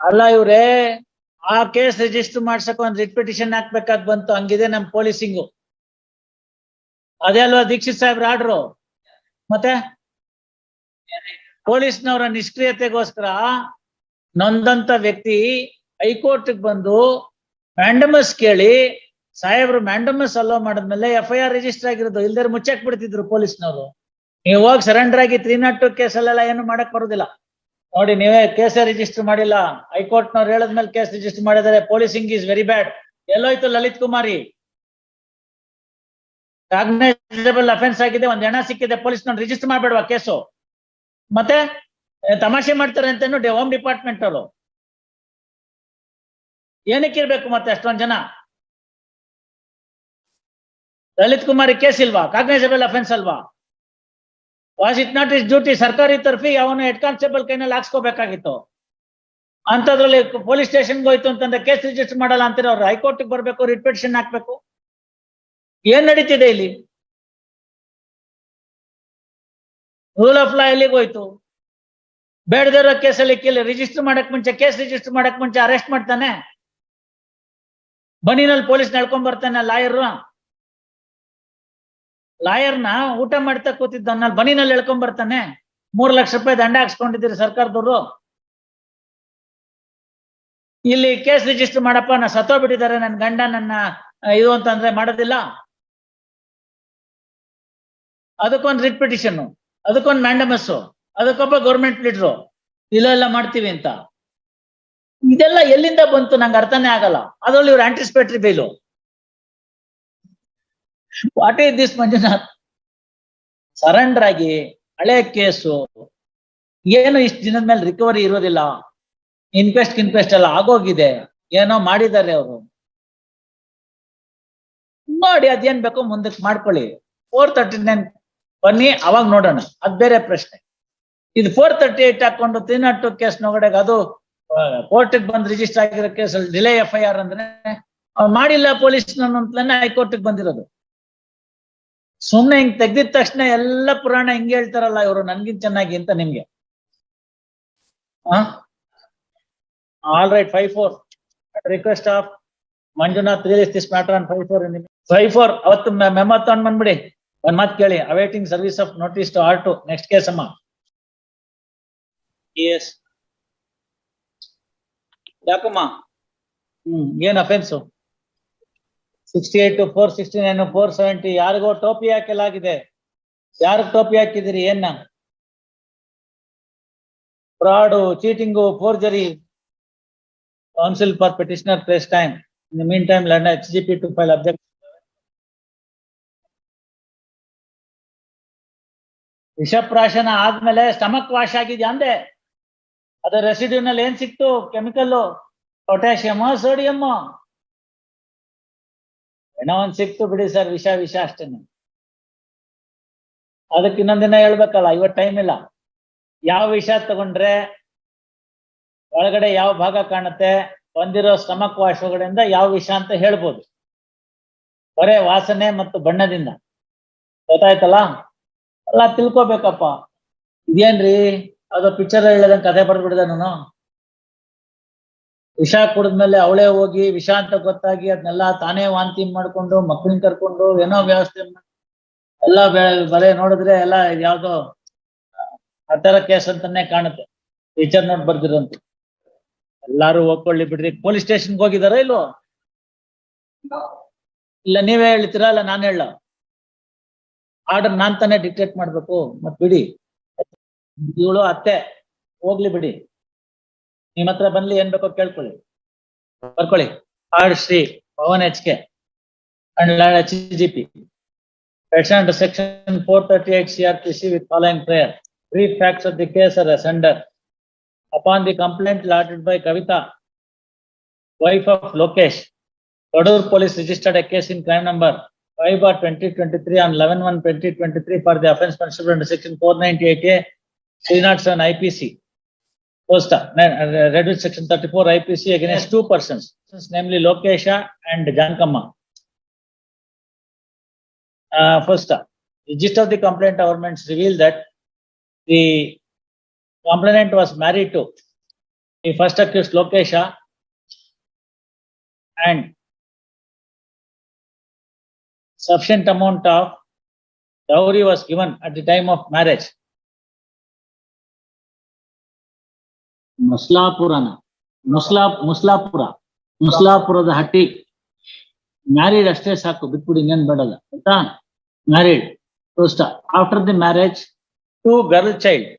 ಅಲ್ಲ ಇವ್ರೆ, ಆ ಕೇಸ್ ರಿಜಿಸ್ಟರ್ ಮಾಡ್ಸಕ್ ಒಂದ್ ರಿಟ್ ಪಿಟಿಷನ್ ಹಾಕ್ಬೇಕಾದ್ ಬಂತು. ಹಂಗಿದೆ ನಮ್ ಪೊಲೀಸಿಂಗು ಅದೇ ಅಲ್ವಾ ದೀಕ್ಷಿತ್ ಸಾಹೇಬ್ರ ಆರ್ಡ್ರು ಮತ್ತೆ? ಪೊಲೀಸ್ನವರ ನಿಷ್ಕ್ರಿಯತೆಗೋಸ್ಕರ ನೊಂದಂತ ವ್ಯಕ್ತಿ ಹೈಕೋರ್ಟ್ ಬಂದು ಮ್ಯಾಂಡಮಸ್ ಕೇಳಿ, ಸಾಹೇಬ್ರು ಮ್ಯಾಂಡಮಸ್ ಅಲೋ ಮಾಡಿದ್ಮೇಲೆ ಎಫ್ ಐ ಆರ್ ರಿಜಿಸ್ಟರ್ ಆಗಿರೋದು. ಇಲ್ದೇ ಮುಚ್ಚಕ್ ಬಿಡ್ತಿದ್ರು ಪೊಲೀಸ್ನವರು. ನೀವು ಹೋಗಿ ಸರೆಂಡರ್ ಆಗಿ ತ್ರೀ ನಾಟ್ ಟು ಕೇಸಲ್ಲೆಲ್ಲ ಏನು ಮಾಡಕ್ ಬರುದಿಲ್ಲ. ನೋಡಿ, ನೀವೇ ಕೇಸ್ ರಿಜಿಸ್ಟರ್ ಮಾಡಿಲ್ಲ. ಹೈಕೋರ್ಟ್ ನವ್ರು ಹೇಳದ್ಮೇಲೆ ಕೇಸ್ ರಿಜಿಸ್ಟರ್ ಮಾಡಿದರೆ ಪೊಲೀಸಿಂಗ್ ಈಸ್ ವೆರಿ ಬ್ಯಾಡ್. ಎಲ್ಲೋಯ್ತು ಲಲಿತ್ ಕುಮಾರಿ? ಕಾಗ್ನೈಸಬಲ್ ಅಫೆನ್ಸ್ ಆಗಿದೆ, ಒಂದ್ ಹೆಣ ಸಿಕ್ಕಿದೆ ಪೊಲೀಸ್ ನೋಡಿ ರಿಜಿಸ್ಟರ್ ಮಾಡ್ಬೇಡ್ವಾ ಕೇಸು? ಮತ್ತೆ ತಮಾಷೆ ಮಾಡ್ತಾರೆ ಅಂತೇನು ಹೋಮ್ ಡಿಪಾರ್ಟ್ಮೆಂಟ್ ಅವರು. ಏನಕ್ಕೆ ಇರ್ಬೇಕು ಮತ್ತೆ ಅಷ್ಟೊಂದ್ ಜನ? ಲಲಿತ್ ಕುಮಾರಿ ಕೇಸ್ ಇಲ್ವಾ? ಕಾಗ್ನೈಸಬಲ್ ಅಫೆನ್ಸ್ ಅಲ್ವಾ? Was it not is duty ಸರ್ಕಾರಿ ತರ್ಫಿ ಅವನು ಹೆಡ್ ಕಾನ್ಸ್ಟೇಬಲ್ ಕೈನಲ್ಲಿ ಹಾಕ್ಸ್ಕೋಬೇಕಾಗಿತ್ತು. ಅಂತದ್ರಲ್ಲಿ ಪೊಲೀಸ್ ಸ್ಟೇಷನ್ಗೆ ಹೋಯ್ತು ಅಂತಂದ್ರೆ ಕೇಸ್ ರಿಜಿಸ್ಟರ್ ಮಾಡಲ್ಲ ಅಂತಾರೆ ಅವ್ರು? ಹೈಕೋರ್ಟ್ಗೆ ಬರಬೇಕು ರಿಟ್ ಹಾಕ್ಬೇಕು. ಏನ್ ನಡೀತಿದೆ ಇಲ್ಲಿ? ರೂಲ್ ಆಫ್ ಲಾ ಎಲ್ಲಿಗೆ ಹೋಯ್ತು? ಬೇಡದಿರೋ ಕೇಸಲ್ಲಿ ಕೇಳಿ ರಿಜಿಸ್ಟರ್ ಮಾಡಕ್ ಮುಂಚೆ, ಕೇಸ್ ರಿಜಿಸ್ಟರ್ ಮಾಡಕ್ ಮುಂಚೆ ಅರೆಸ್ಟ್ ಮಾಡ್ತಾನೆ. ಬನ್ನಿನಲ್ಲಿ ಪೊಲೀಸ್ ನಡ್ಕೊಂಡ್ ಬರ್ತಾನೆ ಲಾಯರ್ ಲಾಯರ್ನ ಊಟ ಮಾಡ್ತಾ ಕೂತಿದ್ದನ್ನ ಬನಿನಲ್ಲಿ ಎಳ್ಕೊಂಡ್ ಬರ್ತಾನೆ. ಮೂರ್ ಲಕ್ಷ ರೂಪಾಯಿ ದಂಡ ಹಾಕ್ಸ್ಕೊಂಡಿದ್ದೀರಿ ಸರ್ಕಾರದವರು. ಇಲ್ಲಿ ಕೇಸ್ ರಿಜಿಸ್ಟರ್ ಮಾಡಪ್ಪ, ನಾ ಸತ್ತೋಗ್ಬಿಟ್ಟಿದ್ದಾರೆ ನನ್ನ ಗಂಡ ನನ್ನ ಇದು ಅಂತಂದ್ರೆ ಮಾಡೋದಿಲ್ಲ. ಅದಕ್ಕೊಂದು ರಿಟ್ ಪಿಟಿಷನ್ ಅದಕ್ಕೊಂದು ಮ್ಯಾಂಡಮಸ್ ಅದಕ್ಕೊಬ್ಬ ಗೌರ್ಮೆಂಟ್ ಲೀಡ್ರು ಇಲ್ಲ ಎಲ್ಲ ಮಾಡ್ತೀವಿ ಅಂತ. ಇದೆಲ್ಲ ಎಲ್ಲಿಂದ ಬಂತು ನಂಗೆ ಅರ್ಥನೇ ಆಗಲ್ಲ. ಅದ್ರಲ್ಲಿ ಇವ್ರು anticipatory bail what is this Manjunath? Surrender ಆಗಿ ಹಳೆ ಕೇಸು. ಏನು ಇಷ್ಟು ದಿನದ ಮೇಲೆ ರಿಕವರಿ ಇರೋದಿಲ್ಲ. ಇನ್ಕ್ವೆಸ್ಟ್ ಇನ್ಕ್ವೆಸ್ಟ್ ಎಲ್ಲ ಆಗೋಗಿದೆ. ಏನೋ ಮಾಡಿದ್ದಾರೆ ಅವರು. ನೋಡಿ ಅದೇನ್ ಬೇಕೋ ಮುಂದಕ್ಕೆ ಮಾಡ್ಕೊಳ್ಳಿ. ಫೋರ್ ತರ್ಟಿ ನೈನ್ ಬನ್ನಿ, ಅವಾಗ ನೋಡೋಣ. ಅದ್ ಬೇರೆ ಪ್ರಶ್ನೆ. ಇದು ಫೋರ್ ತರ್ಟಿ ಏಟ್ ಹಾಕೊಂಡು ತ್ರೀ ನಾಟ್ ಟು ಕೇಸ್ ನೋಗಡೆಗೆ ಅದು ಕೋರ್ಟಿಗೆ ಬಂದ್ ರಿಜಿಸ್ಟರ್ ಆಗಿರೋ case delay F I R ಅಂದ್ರೆ ಮಾಡಿಲ್ಲ ಪೊಲೀಸ್ ಹೈಕೋರ್ಟ್ ಬಂದಿರೋದು. ಸುಮ್ನೆ ಹಿಂಗ್ ತೆಗ್ದಿದ ತಕ್ಷಣ ಎಲ್ಲ ಪುರಾಣ ಹಿಂಗೆ ಹೇಳ್ತಾರಲ್ಲ ಇವರು ನನ್ಗಿನ್ ಚೆನ್ನಾಗಿ ಅಂತ ನಿಮ್ಗೆ? All right five four request of Manjunath release this matter on five four five four ಅವತ್ತು ಮೆಮೊ ತಗೊಂಡ್ ಬಂದ್ಬಿಡಿ. ಒಂದ್ ಮಾತು ಕೇಳಿ. Awaiting service of notice to R to next case ಅಮ್ಮ. ಎಸ್ ಯಾಕಮ್ಮ? ಹ್ಮ್ ಏನ್ offence sixty eight four sixty nine four seventy ಯಾರಿಗೋ ಟೋಪಿ ಹಾಕಲಾಗಿದೆ. ಯಾರಿಗ್ ಟೋಪಿ ಹಾಕಿದಿರಿ ಏನ fraud, cheating, forgery counsel for petitioner place time in meantime, London H G P to file object ವಿಷಪ್ರಾಶನ ಆದ್ಮೇಲೆ ಸ್ಟಮಕ್ ವಾಶ್ ಆಗಿದ್ಯಾ ಅಂದೆ? ಅದರ ರೆಸಿಡ್ಯೂನಲ್ಲಿ ಏನ್ ಸಿಕ್ತು? ಕೆಮಿಕಲ್ ಪೊಟ್ಯಾಷಿಯಮ್ ಸೋಡಿಯಮ್ ಏನೋ ಒಂದ್ ಸಿಕ್ತು ಬಿಡಿ ಸರ್ ವಿಷ ವಿಷ ಅಷ್ಟೇನೆ. ಅದಕ್ಕೆ ಇನ್ನೊಂದಿನ ಹೇಳ್ಬೇಕಲ್ಲ, ಇವತ್ ಟೈಮ್ ಇಲ್ಲ. ಯಾವ ವಿಷ ತಗೊಂಡ್ರೆ ಒಳಗಡೆ ಯಾವ ಭಾಗ ಕಾಣುತ್ತೆ, ಬಂದಿರೋ ಸ್ಟಮಕ್ ವಾಶ್ ಒಳಗಡೆಯಿಂದ ಯಾವ ವಿಷ ಅಂತ ಹೇಳ್ಬೋದು. ಬರೇ ವಾಸನೆ ಮತ್ತು ಬಣ್ಣದಿಂದ. ಗೊತ್ತಾಯ್ತಲ್ಲ? ಎಲ್ಲ ತಿಳ್ಕೊಬೇಕಪ್ಪ. ಇದೇನ್ರಿ? ಅದು ಪಿಕ್ಚರ್ ಹೇಳದಂಗೆ ಕಥೆ ಬರ್ಬಿಡ್ದೆ ನಾನು. ವಿಷ ಕುಡಿದ್ಮೇಲೆ ಅವಳೇ ಹೋಗಿ ವಿಷ ಅಂತ ಗೊತ್ತಾಗಿ ಅದನ್ನೆಲ್ಲ ತಾನೇ ವಾಂತಿ ಮಾಡ್ಕೊಂಡು, ಮಕ್ಕಳನ್ನ ಕರ್ಕೊಂಡು ಏನೋ ವ್ಯವಸ್ಥೆ ಎಲ್ಲ ಬರೇ ನೋಡಿದ್ರೆ ಎಲ್ಲ ಯಾವುದೋ ಯಾವ್ದೋ ಆ ತರ ಕೇಸ್ ಅಂತಾನೆ ಕಾಣುತ್ತೆ. ಟೀಚರ್ ನೋಡ್ ಬರ್ದಿರಂತ. ಎಲ್ಲಾರು ಹೋಗ್ಕೊಳ್ಳಿ ಬಿಡ್ರಿ. ಪೊಲೀಸ್ ಸ್ಟೇಷನ್ಗೆ ಹೋಗಿದಾರ ಇಲ್ವೋ? ಇಲ್ಲ, ನೀವೇ ಹೇಳ್ತೀರಾ? ಇಲ್ಲ, ನಾನು ಹೇಳ ಆರ್ಡರ್ ನಾನ್ ತಾನೇ ಡಿಕ್ಟೇಟ್ ಮಾಡ್ಬೇಕು. ಮತ್ ಬಿಡಿ. ಇವಳು ಅತ್ತೆ. ಹೋಗ್ಲಿ ಬಿಡಿ. ನಿಮ್ ಹತ್ರ ಬಂದ್ಲಿ ಏನ್ ಬೇಕೋ ಕೇಳ್ಕೊಳ್ಳಿ ಬರ್ಕೊಳ್ಳಿ R Shri Pavan H K and H G P Pursuant to section four thirty-eight CRPC with following prayer. Brief facts of the case are as under. Upon the complaint lodged by Kavita, wife of Lokesh, Kodur police registered a case in crime number five bar twenty twenty-three on eleven one twenty twenty-three for the offence punishable under section four ninety-eight A, three not seven IPC. Uh, read with section thirty-four IPC against two persons, namely Lokesha and Jankamma. Uh, first, uh, the gist of the complaint governments reveal that the complainant was married to The first accused Lokesha and sufficient amount of dowry was given at the time of marriage. ಮುಸ್ಲಾಪುರನ ಮುಸ್ಲಾ ಮುಸ್ಲಾಪುರ ಮುಸ್ಲಾಪುರದ Hatti married ಅಷ್ಟೇ ಸಾಕು ಬಿಟ್ಬಿಡಿ ಇನ್ನೇನ್ ಬೇಡಲ್ಲ ಆಯ್ತಾ married first after the marriage to girl child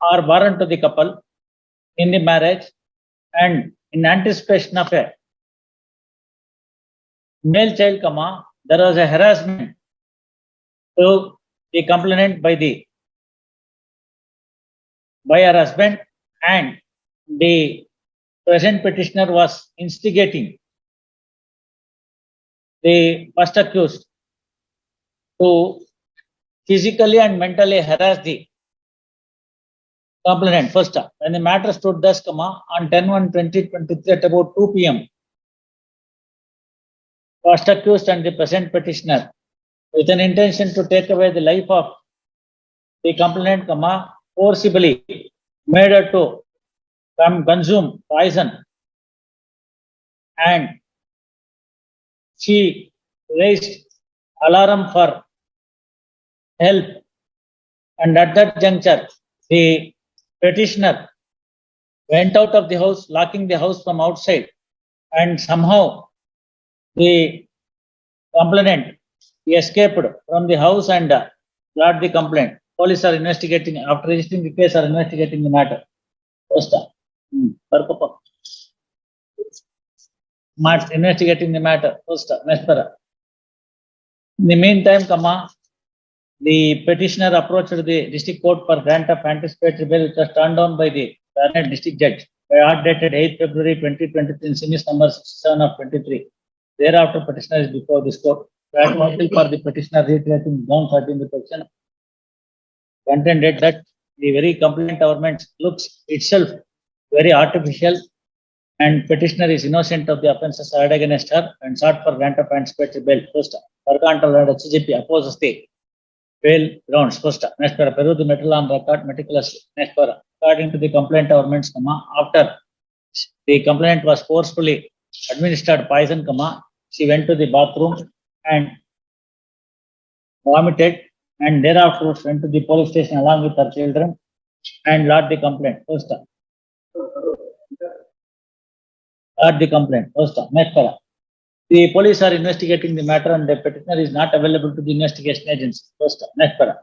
are barren to the couple in the marriage and in anticipation of a male child comma there was a harassment to the complainant by the by her husband and the present petitioner was instigating the first accused to physically and mentally harass the complainant. First when the matter stood thus comma on 10 1 2023 at about 2 p.m first accused and the present petitioner with an intention to take away the life of the complainant, comma, forcibly made her to come consume poison. And she raised alarm for help. And at that juncture the petitioner went out of the house locking the house from outside. And somehow the complainant escaped from the house and brought the complaint police are investigating, after registering the case, are investigating the matter. First, hmm. Parkapa. March investigating the matter. First, Nespera. In the meantime, comma, the petitioner approached the district court for grant of anticipatory bail, which was turned down by the Garnet district judge by order dated 8 February 2023 in series number 67 of 23. Thereafter, petitioner is before this court. That for the petitioner reiterating down 13 the petition Contended that the very complaint government looks itself very artificial. And petitioner is innocent of the offences heard against her and sought for grant of anticipatory bail. First, Parkantal and HGP opposes the bail grounds. First, next para, Peru the metal on record meticulously. Next para, according to the complaint government's comma, after the complaint was forcefully administered poison, comma, she went to the bathroom and vomited and thereafter went to the police station along with her children and lodged the complaint. First. time. Lodged the complaint. First. Next. para. The police are investigating the matter and the petitioner is not available to the investigation agency. First. Next. para.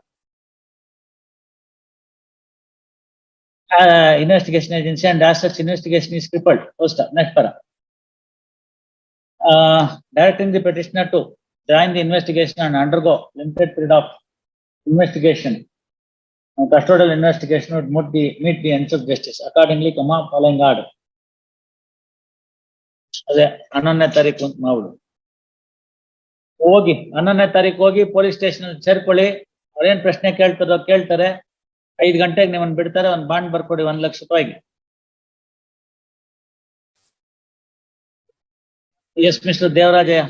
Uh, investigation agency and as such investigation is crippled. First. Next. para. uh, directing the petitioner to join the investigation and undergo limited period of investigation. Uh, Custodial investigation would meet the, meet the ends of justice. Accordingly, comma, following order. ಅದೇ ಹನ್ನೊಂದನೇ ತಾರೀಕು ಅಂತ ಮಾಡ್ಬಿಡು ಹೋಗಿ ಹನ್ನೊಂದನೇ ತಾರೀಕು ಹೋಗಿ police station ಅಲ್ಲಿ ಸೇರ್ಕೊಳ್ಳಿ. ಅವ್ರೇನ್ ಪ್ರಶ್ನೆ ಕೇಳ್ತಾರೋ ಕೇಳ್ತಾರೆ. ಐದು ಗಂಟೆಗೆ ನಿಮ್ಮನ್ನ ಬಿಡ್ತಾರೆ ಒಂದ್ ಬಾಂಡ್ ಬರ್ಕೊಡಿ ಒಂದ್ ಲಕ್ಷ ರೂಪಾಯಿಗೆ. Yes mister Devarajaiah.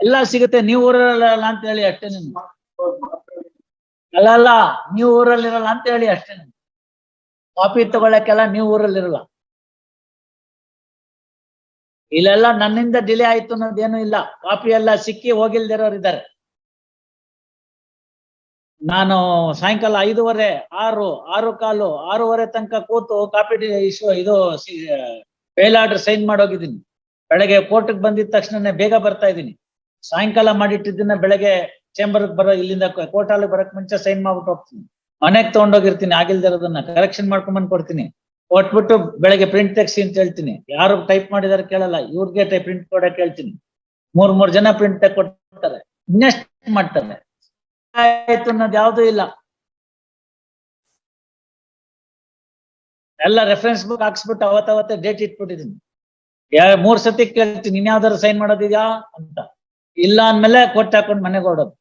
ಎಲ್ಲ ಸಿಗುತ್ತೆ. ನೀವು ಊರಲ್ಲ ಅಂತ ಹೇಳಿ ಅಷ್ಟೇ ನಿಮ್ಗೆ. ಅಲ್ಲ ಅಲ್ಲ, ನೀವು ಊರಲ್ಲಿರಲ್ಲ ಅಂತ ಹೇಳಿ ಅಷ್ಟೇ ನಿಮ್ಗೆ. ಕಾಪಿ ತಗೊಳಕ್ಕೆಲ್ಲ ನೀವು ಊರಲ್ಲಿರಲ್ಲ. ಇಲ್ಲೆಲ್ಲ ನನ್ನಿಂದ ಡಿಲೇ ಆಯ್ತು ಅನ್ನೋದೇನು ಇಲ್ಲ. ಕಾಪಿ ಎಲ್ಲ ಸಿಕ್ಕಿ ಹೋಗಿಲ್ದಿರೋರು ಇದ್ದಾರೆ. ನಾನು ಸಾಯಂಕಾಲ ಐದೂವರೆ, ಆರು ಆರು ಕಾಲು, ಆರೂವರೆ ತನಕ ಕೂತು ಕಾಪಿ ಇಶ್ಯೂ ಇದು ಫೇಲ್ ಆರ್ಡರ್ ಸೈನ್ ಮಾಡೋಗಿದ್ದೀನಿ. ಬೆಳಗ್ಗೆ ಕೋರ್ಟ್ಗೆ ಬಂದಿದ ತಕ್ಷಣನೇ ಬೇಗ ಬರ್ತಾ ಇದ್ದೀನಿ. ಸಾಯಂಕಾಲ ಮಾಡಿಟ್ಟಿದ್ದನ್ನ ಬೆಳಗ್ಗೆ ಚೇಂಬರ್ ಬರೋ ಇಲ್ಲಿಂದ ಕೋರ್ಟ್ ಅಲ್ಲಿ ಬರಕ್ ಮುಂಚೆ ಸೈನ್ ಮಾಡ್ಬಿಟ್ಟು ಹೋಗ್ತೀನಿ. ಮನೆಗ್ ತಗೊಂಡೋಗಿರ್ತೀನಿ ಆಗಿಲ್ದಿರೋದನ್ನ ಕರೆಕ್ಷನ್ ಮಾಡ್ಕೊಂಡ್ ಕೊಡ್ತೀನಿ. ಕೊಟ್ಬಿಟ್ಟು ಬೆಳಗ್ಗೆ ಪ್ರಿಂಟ್ ತೆಗ್ಸಿ ಅಂತ ಹೇಳ್ತೀನಿ. ಯಾರು ಟೈಪ್ ಮಾಡಿದಾರೆ ಕೇಳಲ್ಲ, ಇವ್ರಿಗೆ ಟೈಪ್ ಪ್ರಿಂಟ್ ಕೊಡಕ್ ಹೇಳ್ತೀನಿ. ಮೂರ್ ಮೂರ್ ಜನ ಪ್ರಿಂಟ್ ಕೊಡ್ತಾರೆ. ಇನ್ನೆಸ್ಟ್ ಮಾಡ್ತಾರೆ? ಆಯ್ತು ಅನ್ನೋದು ಯಾವ್ದು ಇಲ್ಲ. ಎಲ್ಲ ರೆಫರೆನ್ಸ್ ಬುಕ್ ಹಾಕ್ಸ್ಬಿಟ್ಟು ಅವತ್ತವತ್ತೆ ಡೇಟ್ ಇಟ್ಬಿಟ್ಟಿದೀನಿ ಯಾ ಮೂರ್ ಸತಿ ಕೇಳ್ತೀನಿ ಇನ್ಯಾವ್ದಾರು ಸೈನ್ ಮಾಡೋದಿದ್ಯಾ ಅಂತ. ಇಲ್ಲ ಅಂದ್ಮೇಲೆ ಕೊಟ್ಟು ಹಾಕೊಂಡು ಮನೆಗೆ ಹೊಡೋದು